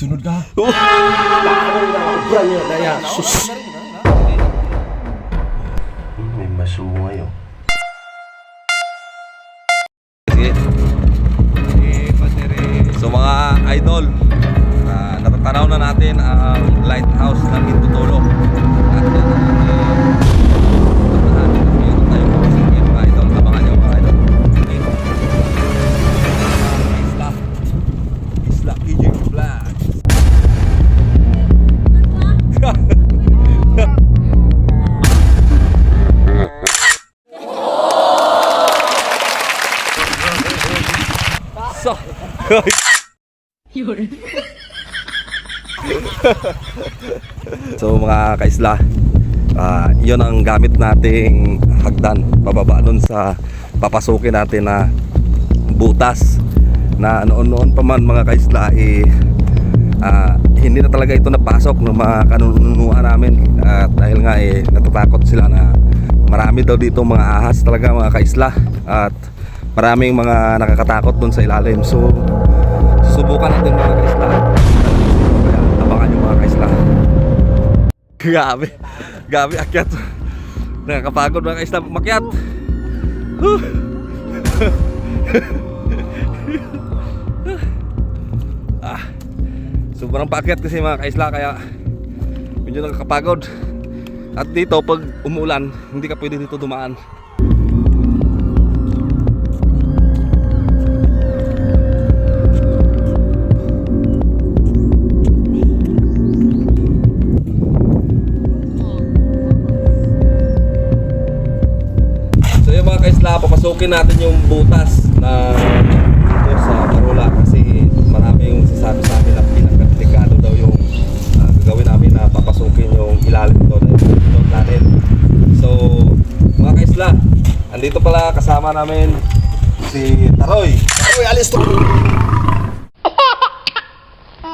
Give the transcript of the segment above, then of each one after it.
Sunod ka. Obra niya, daya. Sus. May masunga yun. So mga kaisla, ah, yun ang gamit nating hagdan pababa dun sa papasukin natin na butas na noon-noon pa man mga kaisla eh, ah, hindi na talaga ito napasok ng mga kanunuan namin. At dahil nga eh natatakot sila na marami daw dito mga ahas talaga mga kaisla. At maraming mga nakakatakot dun sa ilalim so susubukan natin mga kaisla kaya abangan nyo mga kaisla Grabe. Grabe akyat. Nakakapagod mga kaisla makyat. Ah. Sobrang paakyat kasi mga kaisla kaya medyo nakakapagod. At dito pag umulan, hindi ka pwede dito dumaan. Papasukin natin yung butas na dito sa Parola kasi maraming sasabi sa amin na pinakadelikado daw yung ah, gagawin namin na papasukin yung ilalim doon doon natin. So mga kaisla, andito pala kasama namin si Taroy. Uy, alis to.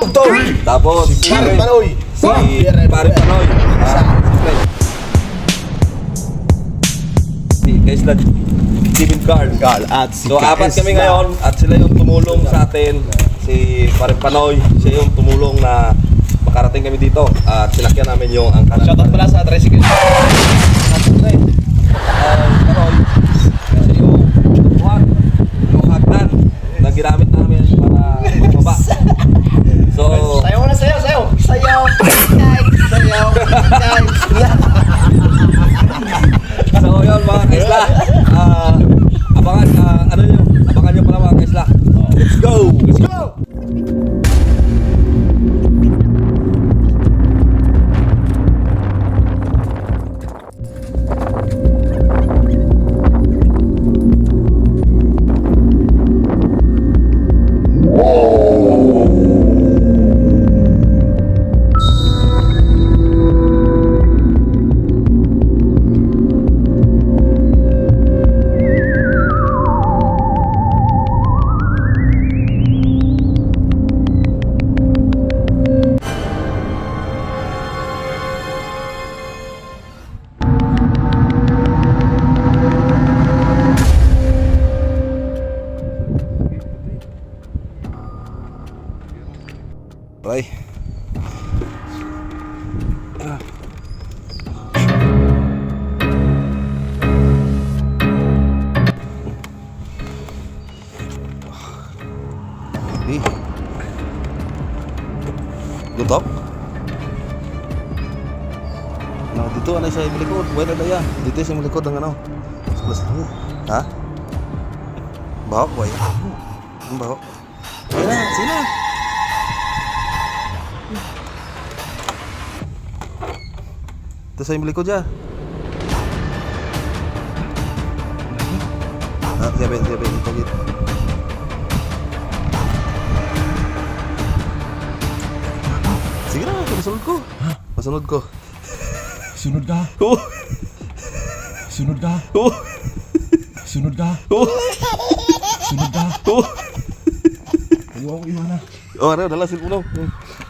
Ito. Tapos si Panoy. si Pare Panoy. Ah, si Kaisla Steven Carl. Carl at si So apat Kaisla. kami ngayon at sila yung tumulong sa atin si Pare Panoy, siya yung tumulong na makarating kami dito at sinakyan namin yung angkan. Shoutout pala sa tricycle. Pare, Ano sa imong likod. Bueno na ya. Dito sa imong likod ang ano. Plus Ha? Bawa, boy. Ang bawa. Sina, sina. Ito sa imong likod ya. Ah, siapa siapa ito gitu. Sige na, masunod ko. Masunod ko. Sunod ka. Oh, Sunod ka. oh, Sunod ka. oh, Sunod ka. oh. Ayaw ako iwana. Oh, ano, dala silpo mo. Sa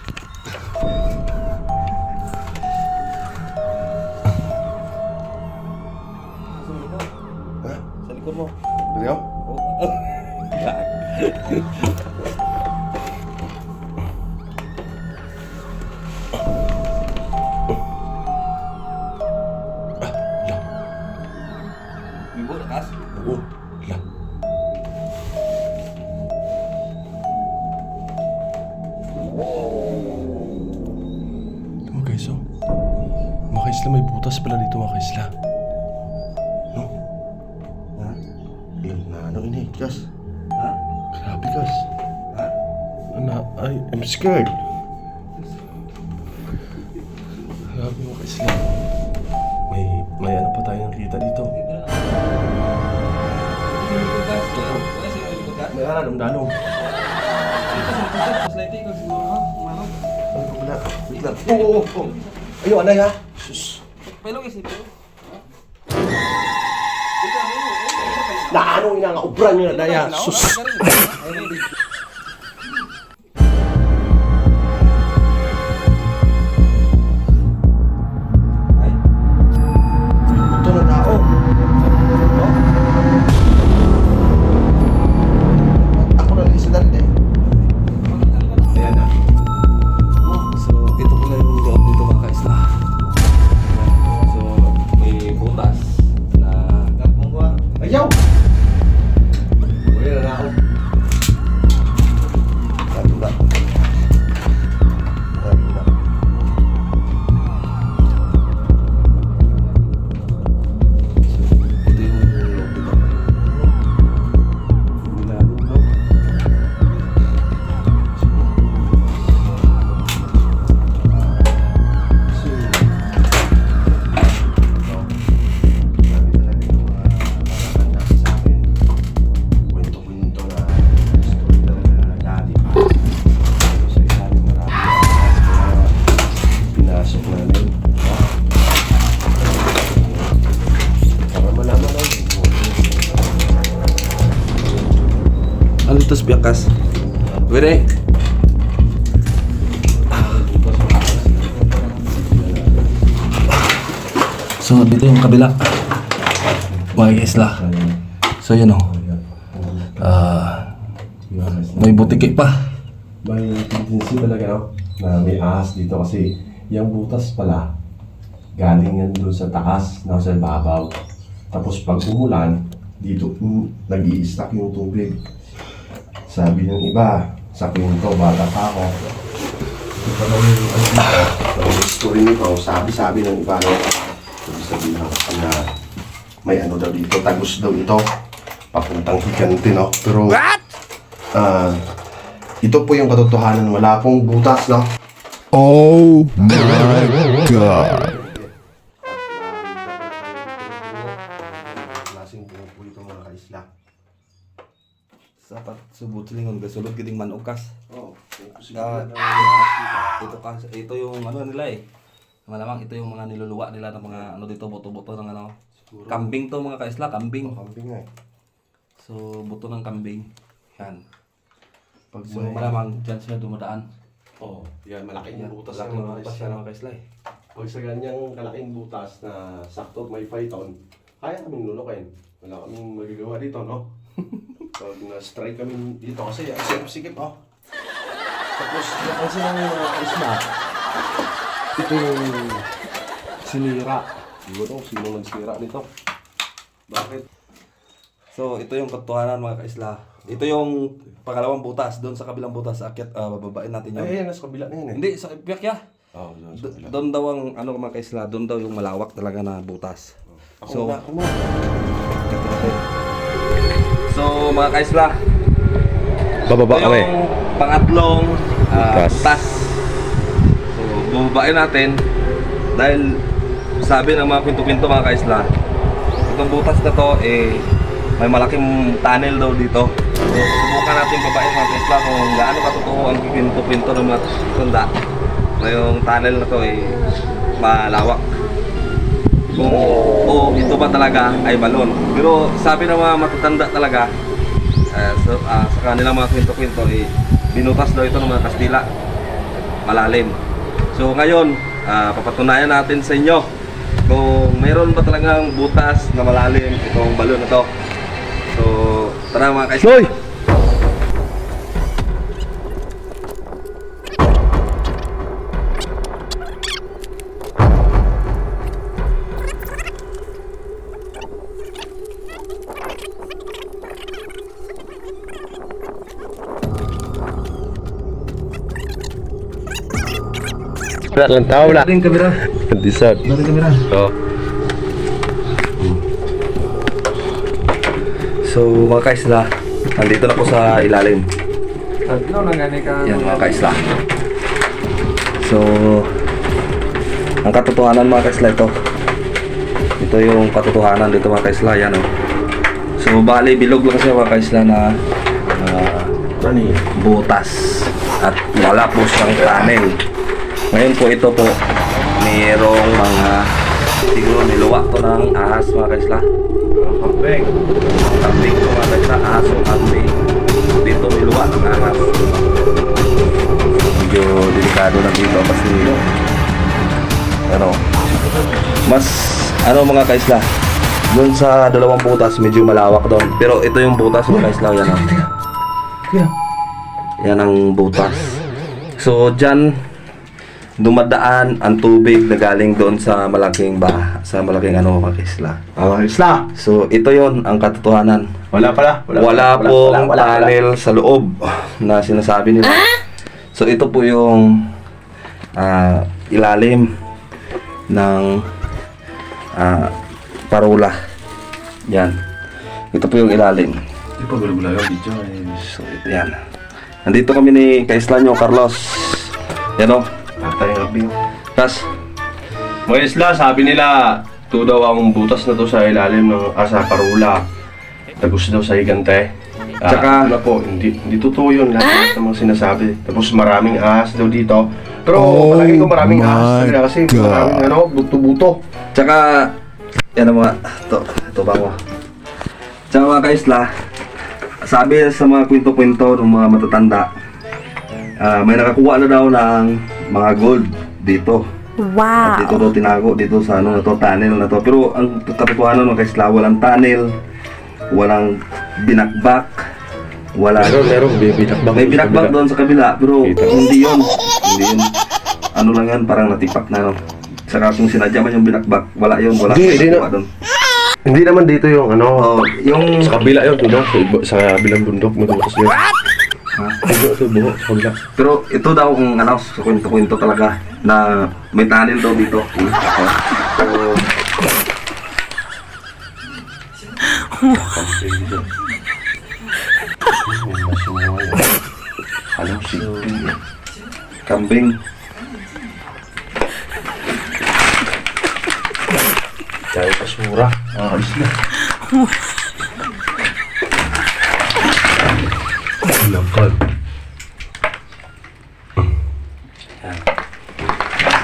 butas pala dito mga kaisla. No? Ha? Yun na, ano ini, Gas? Ha? Grabe, Gas. Ha? Ano, ay, I'm scared. Grabe mga kaisla. May, may ano pa tayo nakita dito. May pala? Wait lang. Oo, oo, oo. Ayun, anay ha. Sus. Na ano ina nga ubran niyo na daya. Sus. Were. So, dito yung kabila. Mga isla. So, yun o. Ah, may butiki pa. may tendency talaga no? na may ahas dito kasi yung butas pala galing yan doon sa taas na sa babaw. Tapos pag umulan, dito mm, nag i yung tubig. Sabi ng iba, sa kwento, bata pa ako. Ito na yung ano dito, nito, sabi-sabi ng iba, no? Sabi sabi na, na may ano daw dito, tagos daw ito. Papuntang higante, no? Pero, ah, ito po yung katotohanan, wala pong butas, no? Oh my God. Subot silingon kay sulod giting manukas. Oo. Ah, ito ka ito yung ano nila eh. Malamang ito yung mga niluluwa nila ng mga ano dito buto-buto ng ano. Kambing to mga kaisla, kambing. Kambing nga eh. So buto ng kambing. Yan. Pag So malamang dyan sila dumadaan. Oo. yan, malaking Yan, butas malaking ng mga butas yan mga kaisla eh. Pag sa ganyang kalaking butas na sakto may python, kaya kaming lulukin. Wala kaming magagawa dito, no? Pag na-strike kami dito kasi ang sikip-sikip, oh. Tapos, napansin ng mga kaisla, ito yung sinira. Siguro, sino nagsira nito? Bakit? So ito yung katotohanan mga kaisla. Ito yung pangalawang butas doon sa kabilang butas akyat ah, bababain natin yun. Ay, ayan, nasa kabila na yun eh. Hindi sa Ipyak ya. Oo, oh, doon daw ang ano mga kaisla, doon daw yung malawak talaga na butas. Ako So, muna, ako muna. So mga kaisla, Bababa yung pangatlong Butas. butas. So bubabain natin dahil sabi ng mga kwento-kwento mga kaisla, itong butas na to eh may malaking tunnel daw dito. So subukan natin babain mga kaisla kung gaano katotoo ang kwento-kwento ng mga tanda na yung tunnel na to eh malawak. Kung oo, ito ba talaga ay balon. Pero sabi ng mga matatanda talaga, eh, so, ah, sa kanilang mga kwento-kwento, eh, binutas daw ito ng mga Kastila. Malalim. So ngayon, ah, papatunayan natin sa inyo kung mayroon ba talagang butas na malalim itong balon na to. So, tara mga kaisla. Wala kang tao, wala. Natin kamera. Disad. Natin kamera. Oo. So mga kaisla, nandito na po sa ilalim. Tatlo na gani ka. Yan mga kaisla. So, ang katotohanan mga kaisla ito. Ito yung katotohanan dito mga kaisla. Yan o. So, bali, bilog lang siya mga kaisla na ah, butas. At wala po siyang tunnel. Ngayon po ito po, mayroong mga siguro niluwa to ng ahas mga kaisla. Kampeng. Kambing ko mga kaisla, aso, kambing. Dito niluwa ng ahas. Medyo delikado na dito kasi ano, mas ano mga kaisla, doon sa dalawang butas medyo malawak doon. Pero ito yung butas mga kaisla, yan ang. Yan ang butas. So dyan, dumadaan ang tubig na galing doon sa malaking bah sa malaking ano mga kaisla. Ah, isla. So ito yon ang katotohanan. Wala pala. Wala, pong tunnel sa loob na sinasabi nila. So ito po yung ah, ilalim ng ah, parola. Yan. Ito po yung ilalim. Di pa gulagula yung video eh. So ito yan. Nandito kami ni Kaislanyo Carlos. Yan o. Tatay ng abing. Tas, Mga isla, sabi nila, ito daw ang butas na to sa ilalim ng asa parula. Tagos daw sa higante. Ah, Tsaka- ano po, hindi, hindi totoo yun lahat ng mga sinasabi. Tapos maraming ahas daw dito. Pero Oh palagi ko maraming my ahas talaga kasi God. maraming ano, buto-buto. Tsaka, yan ang mga, ito, ito ba mo? Tsaka mga kaisla, sabi sa mga kwento-kwento ng mga matatanda, ah, may nakakuha na daw ng mga gold dito. At dito daw tinago, dito sa ano na to, tunnel na to. Pero ang katotohanan mga kaisla, walang tunnel, walang binakbak, wala. meron, may binakbak. May binakbak doon sa kabila, pero Kita. hindi yun. Hindi yun. Ano lang yan, parang natipak na, no? Saka kung sinadya man yung binakbak, wala yun, wala Hindi, hindi na- doon. Hindi naman dito yung ano, Oh, yung sa kabila yun, no? sa, iba- sa kabilang bundok, may butas yun. Ha? Buho, sa kabila. Pero ito daw ang ano, kwento-kwento talaga na may tunnel daw dito. Ako. Ano, si... Kambing. Dahil kasura. Ah, alis na. Langkal.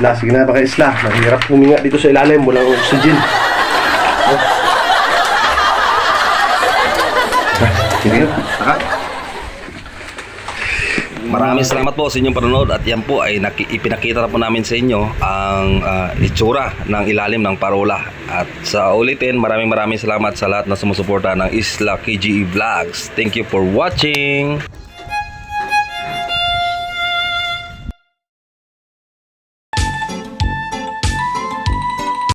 Isla, sige na baka isla. Mahirap huminga dito sa ilalim. Walang oxygen. Sige, saka. Maraming salamat po sa inyong panonood at yan po ay naki, ipinakita na po namin sa inyo ang ah, itsura ng ilalim ng parola. At sa ulitin, maraming maraming salamat sa lahat na sumusuporta ng Isla KGE Vlogs. Thank you for watching!